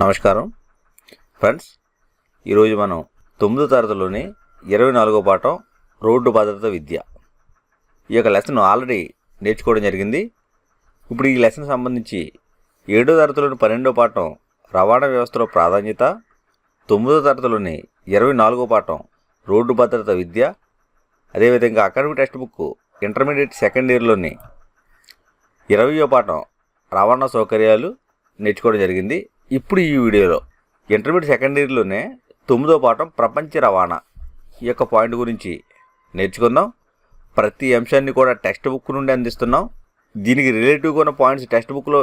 నమస్కారం. ఫ్రెండ్స్ ఈరోజు మనం తొమ్మిదో తరగతిలోని ఇరవై నాలుగో పాఠం రోడ్డు భద్రత విద్య. ఈ యొక్క లెసన్ ఆల్రెడీ నేర్చుకోవడం జరిగింది. ఇప్పుడు ఈ లెసన్ సంబంధించి ఏడో తరగతిలోని పన్నెండో పాఠం రవాణా వ్యవస్థలో ప్రాధాన్యత తొమ్మిదో తరగతిలోని ఇరవై నాలుగో పాఠం రోడ్డు భద్రత విద్య అదేవిధంగా academic text book intermediate second ఇయర్లోని ఇరవయో పాఠం రవాణా సౌకర్యాలు నేర్చుకోవడం జరిగింది. ఇప్పుడు ఈ వీడియోలో ఇంటర్మీడియట్ సెకండ్ ఇయర్లోనే తొమ్మిదో పాఠం ప్రపంచ రవాణా ఈ యొక్క పాయింట్ గురించి నేర్చుకుందాం. ప్రతి అంశాన్ని కూడా టెక్స్ట్ బుక్ నుండి అందిస్తున్నాం. దీనికి రిలేటివ్గా ఉన్న పాయింట్స్ టెక్స్ట్ బుక్లో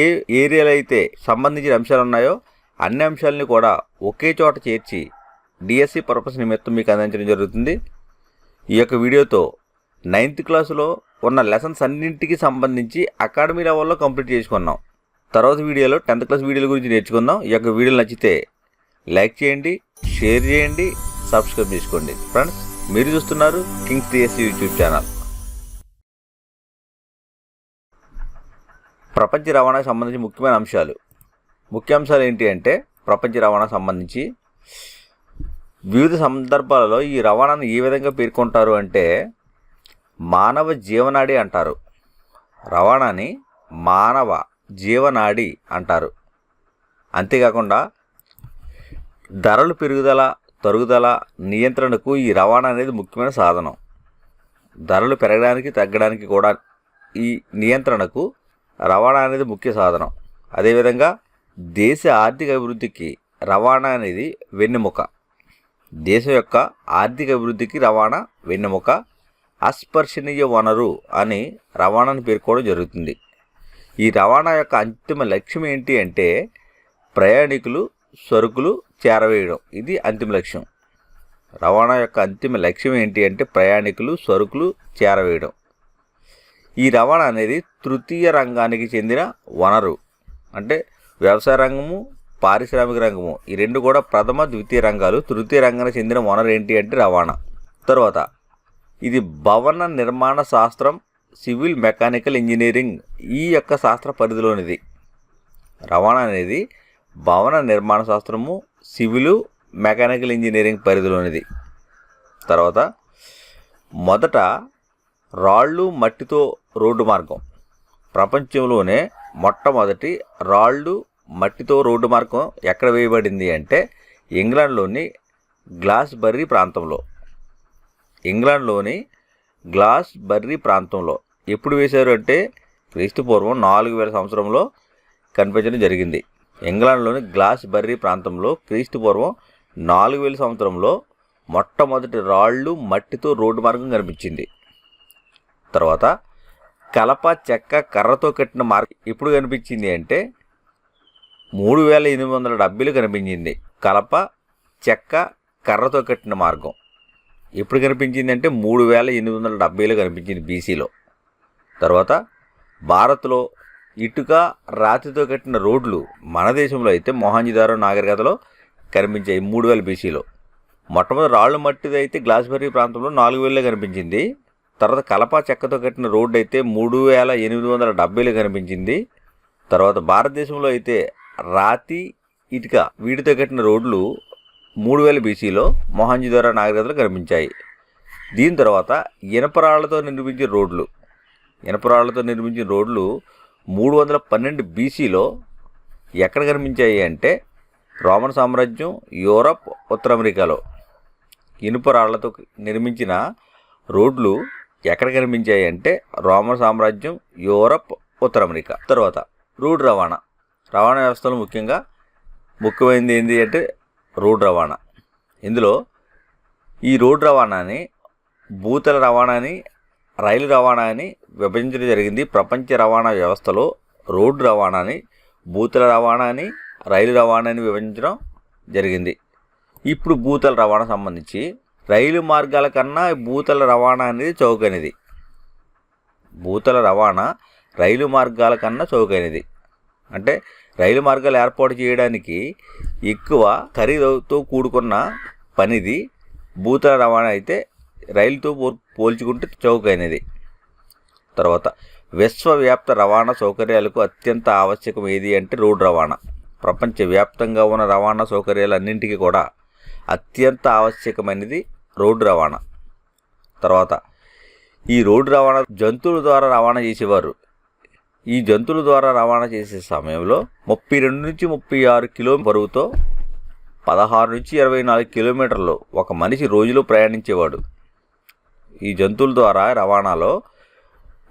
ఏ ఏరియాలో అయితే సంబంధించిన అంశాలు ఉన్నాయో అన్ని అంశాలని కూడా ఒకే చోట చేర్చి డిఎస్సి పర్పస్ నిమిత్తం మీకు అందించడం జరుగుతుంది. ఈ యొక్క వీడియోతో నైన్త్ క్లాసులో ఉన్న లెసన్స్ అన్నింటికి సంబంధించి అకాడమీ లెవెల్లో కంప్లీట్ చేసుకున్నాం. తర్వాత వీడియోలో టెన్త్ క్లాస్ వీడియోల గురించి నేర్చుకుందాం. ఈ యొక్క వీడియోలు నచ్చితే లైక్ చేయండి షేర్ చేయండి సబ్స్క్రైబ్ చేసుకోండి. ఫ్రెండ్స్ మీరు చూస్తున్నారు కింగ్స్ టీఎస్సీ యూట్యూబ్ ఛానల్. ప్రపంచ రవాణాకు సంబంధించి ముఖ్యమైన అంశాలు. ముఖ్య అంశాలు ఏంటి అంటే ప్రపంచ రవాణాకు సంబంధించి వివిధ సందర్భాలలో ఈ రవాణాను ఏ విధంగా పేర్కొంటారు అంటే మానవ జీవనాడి అంటారు. రవాణాని మానవ జీవనాడి అంటారు. అంతేకాకుండా ధరలు పెరుగుదల తరుగుదల నియంత్రణకు ఈ రవాణా అనేది ముఖ్యమైన సాధనం. ధరలు పెరగడానికి తగ్గడానికి కూడా ఈ నియంత్రణకు రవాణా అనేది ముఖ్య సాధనం. అదేవిధంగా దేశ ఆర్థిక అభివృద్ధికి రవాణా అనేది వెన్నెముక. దేశం యొక్క ఆర్థిక అభివృద్ధికి రవాణా వెన్నెముక. అస్పర్శనీయ వనరు అని రవాణాను పేర్కోవడం జరుగుతుంది. ఈ రవాణా యొక్క అంతిమ లక్ష్యం ఏంటి అంటే ప్రయాణికులు సరుకులు చేరవేయడం. ఇది అంతిమ లక్ష్యం. రవాణా యొక్క అంతిమ లక్ష్యం ఏంటి అంటే ప్రయాణికులు సరుకులు చేరవేయడం. ఈ రవాణా అనేది తృతీయ రంగానికి చెందిన వనరు. అంటే వ్యవసాయ రంగము పారిశ్రామిక రంగము. ఈ రెండు కూడా ప్రథమ ద్వితీయ రంగాలు. తృతీయ రంగానికి చెందిన వనరు ఏంటి అంటే రవాణా. తర్వాత ఇది భవన నిర్మాణ శాస్త్రం సివిల్ మెకానికల్ ఇంజనీరింగ్ ఈ యొక్క శాస్త్ర పరిధిలోనిది. రవాణా అనేది భవన నిర్మాణ శాస్త్రము సివిలు మెకానికల్ ఇంజనీరింగ్ పరిధిలోనిది. తర్వాత మొదట రాళ్ళు మట్టితో రోడ్డు మార్గం. ప్రపంచంలోనే మొట్టమొదటి రాళ్ళు మట్టితో రోడ్డు మార్గం ఎక్కడ వేయబడింది అంటే ఇంగ్లాండ్లోని గ్లాస్బర్రీ ప్రాంతంలో. ఇంగ్లాండ్లోని గ్లాస్ బర్రీ ప్రాంతంలో ఎప్పుడు వేశారు అంటే క్రీస్తుపూర్వం నాలుగు వేల సంవత్సరంలో కనిపించడం జరిగింది. ఇంగ్లాండ్లోని గ్లాస్ బర్రీ ప్రాంతంలో క్రీస్తుపూర్వం నాలుగు వేల సంవత్సరంలో మొట్టమొదటి రాళ్ళు మట్టితో రోడ్డు మార్గం కనిపించింది. తర్వాత కలప చెక్క కర్రతో కట్టిన మార్గం ఎప్పుడు కనిపించింది అంటే మూడు వేల ఎనిమిది వందల డెబ్బైలు కనిపించింది. కలప చెక్క కర్రతో కట్టిన మార్గం. ఎప్పుడు కనిపించింది అంటే మూడు వేల ఎనిమిది వందల డెబ్బైలో కనిపించింది బీసీలో. తర్వాత భారత్లో ఇటుక రాతితో కట్టిన రోడ్లు మన దేశంలో అయితే మొహాంజిదారో నాగరికతలో కనిపించాయి మూడు వేల బీసీలో. మొట్టమొదటి రాళ్ళు మట్టిది అయితే గ్లాస్బెర్రీ ప్రాంతంలో నాలుగు వేలలో కనిపించింది. తర్వాత కలప చెక్కతో కట్టిన రోడ్డు అయితే మూడు వేల ఎనిమిది వందల డెబ్బైలో కనిపించింది. తర్వాత భారతదేశంలో అయితే రాతి ఇటుక వీటితో కట్టిన రోడ్లు మూడు వేల బీసీలో మొహంజదారో నాగరికతలు కనిపించాయి. దీని తర్వాత ఇనపరాళ్ళతో నిర్మించిన రోడ్లు. ఇనపరాళ్ళతో నిర్మించిన రోడ్లు మూడు వందల పన్నెండు బీసీలో ఎక్కడ కనిపించాయి అంటే రోమన్ సామ్రాజ్యం యూరప్ ఉత్తర అమెరికాలో ఇనుపరాళ్ళతో నిర్మించిన రోడ్లు ఎక్కడ కనిపించాయి అంటే రోమన్ సామ్రాజ్యం యూరప్ ఉత్తర అమెరికా తర్వాత రోడ్ రవాణా. రవాణా వ్యవస్థలో ముఖ్యంగా ముఖ్యమైనది ఏంటి అంటే రోడ్ రవాణా. ఇందులో ఈ రోడ్ రవాణాని భూతల రవాణాని రైలు రవాణాని విభజించడం జరిగింది. ప్రపంచ రవాణా వ్యవస్థలో రోడ్డు రవాణాని భూతల రవాణాని రైలు రవాణాని విభజించడం జరిగింది. ఇప్పుడు భూతల రవాణా సంబంధించి రైలు మార్గాల కన్నా భూతల రవాణా అనేది చౌకైనది. భూతల రవాణా రైలు మార్గాల కన్నా చౌకైనది. అంటే రైలు మార్గాలు ఏర్పాటు చేయడానికి ఎక్కువ ఖరీదుతో కూడుకున్న పనిది భూతల రవాణా అయితే రైలుతో పోల్చుకుంటే చౌకైనది. తర్వాత విశ్వవ్యాప్త రవాణా సౌకర్యాలకు అత్యంత ఆవశ్యకం ఏది అంటే రోడ్డు రవాణా. ప్రపంచవ్యాప్తంగా ఉన్న రవాణా సౌకర్యాలన్నింటికీ కూడా అత్యంత ఆవశ్యకమైనది రోడ్డు రవాణా. తర్వాత ఈ రోడ్డు రవాణా జంతువుల ద్వారా రవాణా చేసేవారు. ఈ జంతువుల ద్వారా రవాణా చేసే సమయంలో ముప్పై రెండు నుంచి ముప్పై ఆరు కిలో బరువుతో పదహారు నుంచి ఇరవై నాలుగు కిలోమీటర్లు ఒక మనిషి రోజులో ప్రయాణించేవాడు. ఈ జంతువుల ద్వారా రవాణాలో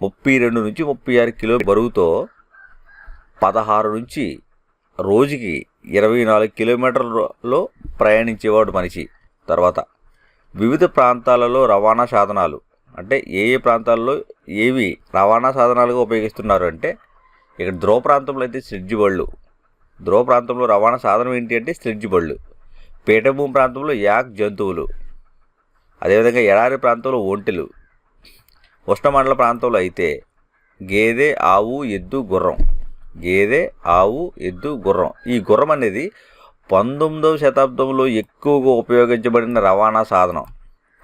ముప్పై రెండు నుంచి ముప్పై ఆరు కిలో బరువుతో పదహారు నుంచి రోజుకి ఇరవై నాలుగు కిలోమీటర్లలో ప్రయాణించేవాడు మనిషి. తర్వాత వివిధ ప్రాంతాలలో రవాణా సాధనాలు అంటే ఏ ఏ ప్రాంతాల్లో ఏవి రవాణా సాధనాలుగా ఉపయోగిస్తున్నారు అంటే ఇక్కడ ధ్రువ ప్రాంతంలో అయితే స్లెడ్జ్ బళ్ళు. ధ్రువ ప్రాంతంలో రవాణా సాధనం ఏంటి అంటే స్లెడ్జ్ బళ్ళు. పీఠభూమి ప్రాంతంలో యాక్ జంతువులు. అదేవిధంగా ఎడారి ప్రాంతంలో ఒంటెలు. ఉష్ణమండల ప్రాంతంలో అయితే గేదె ఆవు ఎద్దు గుర్రం. గేదె ఆవు ఎద్దు గుర్రం. ఈ గుర్రం అనేది పంతొమ్మిదవ శతాబ్దంలో ఎక్కువగా ఉపయోగించబడిన రవాణా సాధనం.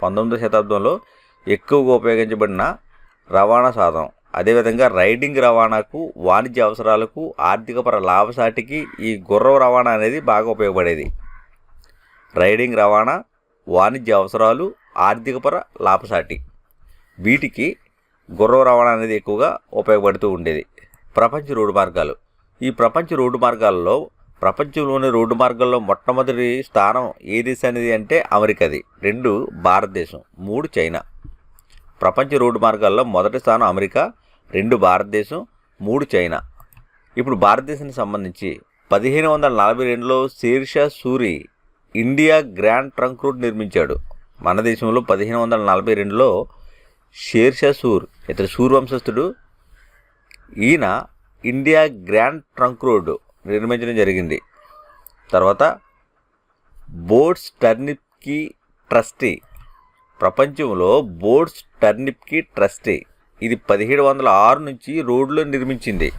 పంతొమ్మిదవ శతాబ్దంలో ఎక్కువగా ఉపయోగించబడిన రవాణా సాధనం. అదేవిధంగా రైడింగ్ రవాణాకు వాణిజ్య అవసరాలకు ఆర్థికపర లాభసాటికి ఈ గుర్రం రవాణా అనేది బాగా ఉపయోగపడేది. రైడింగ్ రవాణా వాణిజ్య అవసరాలు ఆర్థికపర లాభసాటి. వీటికి గుర్రం రవాణా అనేది ఎక్కువగా ఉపయోగపడుతూ ఉండేది. ప్రపంచ రోడ్డు మార్గాలు. ఈ ప్రపంచ రోడ్డు మార్గాల్లో ప్రపంచంలోని రోడ్డు మార్గాల్లో మొట్టమొదటి స్థానం ఏ దేశం అనేది అంటే అమెరికాది. రెండు భారతదేశం మూడు చైనా. ప్రపంచ రోడ్డు మార్గాల్లో మొదటి స్థానం అమెరికా రెండు భారతదేశం మూడు చైనా. ఇప్పుడు భారతదేశానికి సంబంధించి పదిహేను వందల నలభై రెండులో Sher Shah Suri India Grand Trunk Road నిర్మించాడు. మన దేశంలో పదిహేను వందల నలభై రెండులో షేర్షా సూర్ ఇతడు సూర్ వంశస్థుడు ఈయన ఇండియా గ్రాండ్ ట్రంక్ రోడ్ నిర్మించడం జరిగింది. తర్వాత బోట్స్ టర్నిప్కి ట్రస్టీ ప్రపంచంలో బోట్స్ టర్నిప్కి ట్రస్టీ. ఇది పదిహేడు వందల ఆరు నుంచి రోడ్లు నిర్మించింది.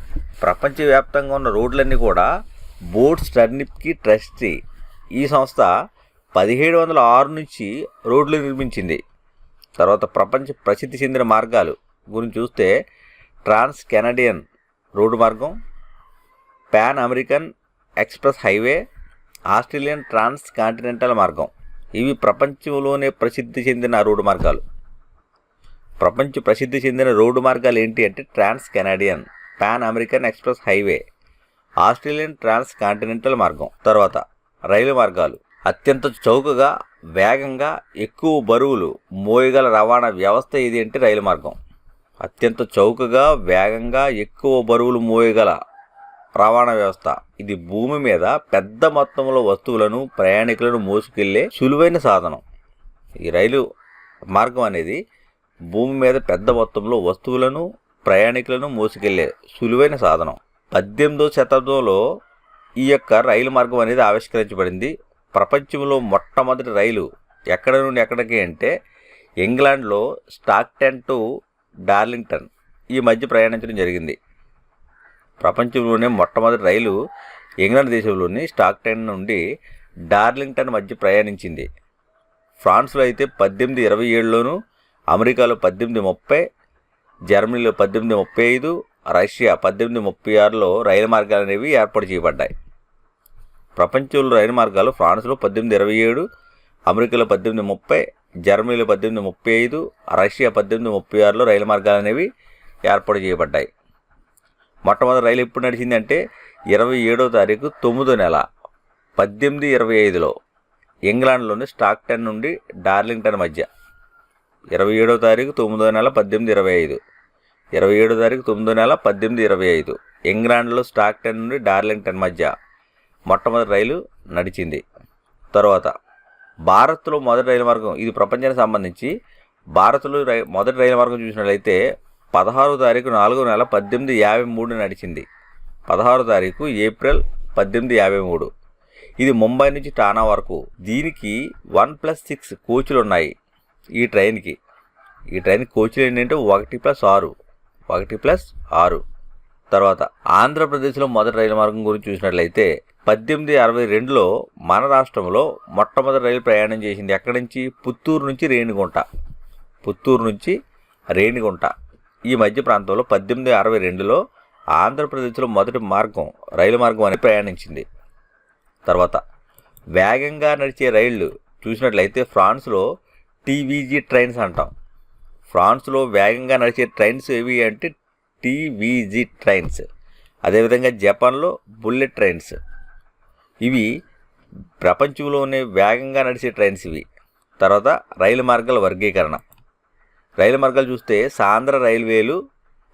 ప్రపంచవ్యాప్తంగా ఉన్న రోడ్లన్నీ కూడా బోట్స్ టర్నిప్కి ట్రస్టీ. ఈ సంస్థ పదిహేడు వందల ఆరు నుంచి రోడ్లు నిర్మించింది. తర్వాత ప్రపంచ ప్రసిద్ధి చెందిన మార్గాలు గురించి చూస్తే ట్రాన్స్ కెనడియన్ రోడ్డు మార్గం Pan American express highway Australian transcontinental మార్గం. ఇవి ప్రపంచంలోనే ప్రసిద్ధి చెందిన రోడ్డు మార్గాలు. ప్రపంచ ప్రసిద్ధి చెందిన రోడ్డు మార్గాలు ఏంటి అంటే trans Canadian Pan American express highway Australian transcontinental మార్గం. తర్వాత రైలు మార్గాలు. అత్యంత చౌకగా వేగంగా ఎక్కువ బరువులు మోయగల రవాణా వ్యవస్థ ఏది అంటే రైలు మార్గం. అత్యంత చౌకగా వేగంగా ఎక్కువ బరువులు మోయగల రవాణా వ్యవస్థ. ఇది భూమి మీద పెద్ద మొత్తంలో వస్తువులను ప్రయాణికులను మోసుకెళ్ళే సులువైన సాధనం. ఈ రైలు మార్గం అనేది భూమి మీద పెద్ద మొత్తంలో వస్తువులను ప్రయాణికులను మోసుకెళ్ళే సులువైన సాధనం. పద్దెనిమిదో శతాబ్దంలో ఈ యొక్క రైలు మార్గం అనేది ఆవిష్కరించబడింది. ప్రపంచంలో మొట్టమొదటి రైలు ఎక్కడ నుండి ఎక్కడికి అంటే ఇంగ్లాండ్లో స్టాక్టన్ టు డార్లింగ్టన్ ఈ మధ్య ప్రయాణించడం జరిగింది. ప్రపంచంలోనే మొట్టమొదటి రైలు ఇంగ్లాండ్ దేశంలోని స్టాక్టన్ నుండి డార్లింగ్టన్ మధ్య ప్రయాణించింది. ఫ్రాన్స్లో అయితే పద్దెనిమిది ఇరవై ఏడులోను అమెరికాలో పద్దెనిమిది ముప్పై జర్మనీలో పద్దెనిమిది ముప్పై ఐదు రష్యా పద్దెనిమిది ముప్పై ఆరులో రైలు మార్గాలు అనేవి ఏర్పాటు చేయబడ్డాయి. ప్రపంచంలో రైలు మార్గాలు ఫ్రాన్స్లో పద్దెనిమిది ఇరవై ఏడు అమెరికాలో పద్దెనిమిది ముప్పై జర్మనీలో పద్దెనిమిది ముప్పై ఐదు రష్యా పద్దెనిమిది ముప్పై ఆరులో రైలు మార్గాలు అనేవి ఏర్పాటు చేయబడ్డాయి. మొట్టమొదటి రైలు ఎప్పుడు నడిచింది అంటే ఇరవై ఏడో తారీఖు తొమ్మిదో నెల పద్దెనిమిది ఇరవై ఐదులో ఇంగ్లాండ్లోని స్టాక్టన్ నుండి డార్లింగ్టన్ మధ్య. ఇరవై ఏడో తారీఖు తొమ్మిదో నెల పద్దెనిమిది ఇరవై ఐదు. ఇరవై ఏడో తారీఖు తొమ్మిదో నెల పద్దెనిమిది ఇరవై ఐదు. ఇంగ్లాండ్లో స్టాక్టన్ నుండి డార్లింగ్టన్ మధ్య మొట్టమొదటి రైలు నడిచింది. తర్వాత భారత్లో మొదటి రైలు మార్గం ఇది ప్రపంచానికి సంబంధించి భారత్లో రై మొదటి రైలు మార్గం చూసినట్లయితే పదహారో తారీఖు నాలుగో నెల పద్దెనిమిది యాభై మూడు నడిచింది. పదహారో తారీఖు ఏప్రిల్ పద్దెనిమిది యాభై మూడు. ఇది ముంబై నుంచి టానా వరకు. దీనికి వన్ ప్లస్ సిక్స్ కోచ్లు ఉన్నాయి ఈ ట్రైన్కి. ఈ ట్రైన్ కోచ్లు ఏంటంటే ఒకటి ప్లస్ ఆరు ఒకటి ప్లస్ ఆరు. తర్వాత ఆంధ్రప్రదేశ్లో మొదటి రైలు మార్గం గురించి చూసినట్లయితే పద్దెనిమిది అరవై రెండులో మన రాష్ట్రంలో మొట్టమొదటి రైలు ప్రయాణం చేసింది ఎక్కడి నుంచి? పుత్తూరు నుంచి రేణిగుంట. పుత్తూరు నుంచి రేణిగుంట. ఈ మధ్య ప్రాంతంలో పద్దెనిమిది అరవై రెండులో ఆంధ్రప్రదేశ్లో మొదటి మార్గం రైలు మార్గం అని ప్రయాణించింది. తర్వాత వేగంగా నడిచే రైళ్ళు చూసినట్లయితే ఫ్రాన్స్లో టీవీజీ ట్రైన్స్ అంటాం. ఫ్రాన్స్లో వేగంగా నడిచే ట్రైన్స్ ఏవి అంటే టీవీజీ ట్రైన్స్. అదేవిధంగా జపాన్లో బుల్లెట్ ట్రైన్స్. ఇవి ప్రపంచంలోనే వేగంగా నడిచే ట్రైన్స్ ఇవి. తర్వాత రైలు మార్గాల వర్గీకరణ. రైలు మార్గాలు చూస్తే సాంద్ర రైల్వేలు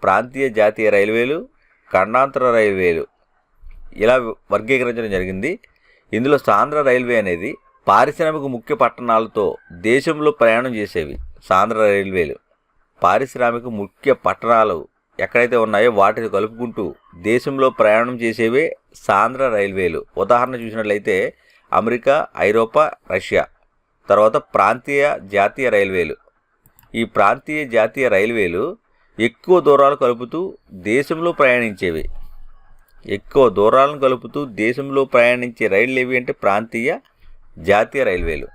ప్రాంతీయ జాతీయ రైల్వేలు ఖండాంతర రైల్వేలు ఇలా వర్గీకరించడం జరిగింది. ఇందులో సాంద్ర రైల్వే అనేది పారిశ్రామిక ముఖ్య పట్టణాలతో దేశంలో ప్రయాణం చేసేవి సాంద్ర రైల్వేలు. పారిశ్రామిక ముఖ్య పట్టణాలు ఎక్కడైతే ఉన్నాయో వాటిని కలుపుకుంటూ దేశంలో ప్రయాణం చేసేవే సాంద్ర రైల్వేలు. ఉదాహరణ చూసినట్లయితే అమెరికా ఐరోపా రష్యా తర్వాత ప్రాంతీయ జాతీయ రైల్వేలు. ఈ ప్రాంతీయ జాతీయ రైల్వేలు ఎక్కువ దూరాలు కలుపుతూ దేశంలో ప్రయాణించేవి. ఎక్కువ దూరాలను కలుపుతూ దేశంలో ప్రయాణించే రైళ్ళు ఏవి అంటే ప్రాంతీయ జాతీయ రైల్వేలు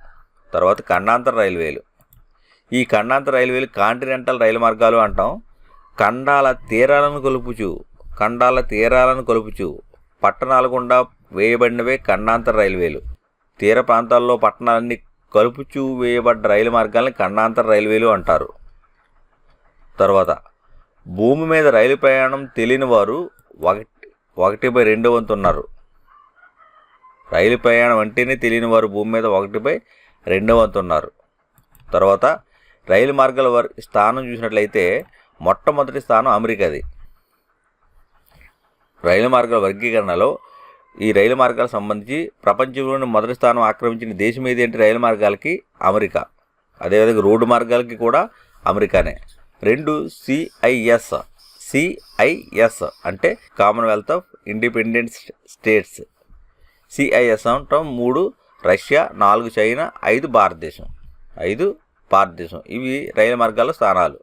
తర్వాత ఖండాంతర రైల్వేలు. ఈ ఖండాంతర రైల్వేలు కాంటినెంటల్ రైలు మార్గాలు అంటాం. ఖండాల తీరాలను కలుపుచు ఖండాల తీరాలను కలుపుచు పట్టణాల గుండా వేయబడినవే ఖండాంతర రైల్వేలు. తీర ప్రాంతాల్లో పట్టణాలన్నీ కలుపుచూ వేయబడ్డ రైలు మార్గాల్ని ఖండాంతర రైల్వేలు అంటారు. తర్వాత భూమి మీద రైలు ప్రయాణం తెలియని వారు ఒకటి ఒకటి బై రెండు వంతు ఉన్నారు. రైలు ప్రయాణం అంటేనే తెలియని వారు భూమి మీద ఒకటి బై రెండు వంతు ఉన్నారు. తర్వాత రైలు మార్గాల వర్ స్థానం చూసినట్లయితే మొట్టమొదటి స్థానం అమెరికాది. రైలు మార్గాల వర్గీకరణలో ఈ రైలు మార్గాలకు సంబంధించి ప్రపంచంలోని మొదటి స్థానం ఆక్రమించిన దేశం ఏది అంటే రైలు మార్గాలకి అమెరికా. అదేవిధంగా రోడ్డు మార్గాలకి కూడా అమెరికానే. రెండు సిఐఎస్ సిఐఎస్ అంటే Commonwealth of Independent States. CIS అంటాం మూడు రష్యా నాలుగు చైనా ఐదు భారతదేశం. ఐదు భారతదేశం. ఇవి రైలు మార్గాల స్థానాలు.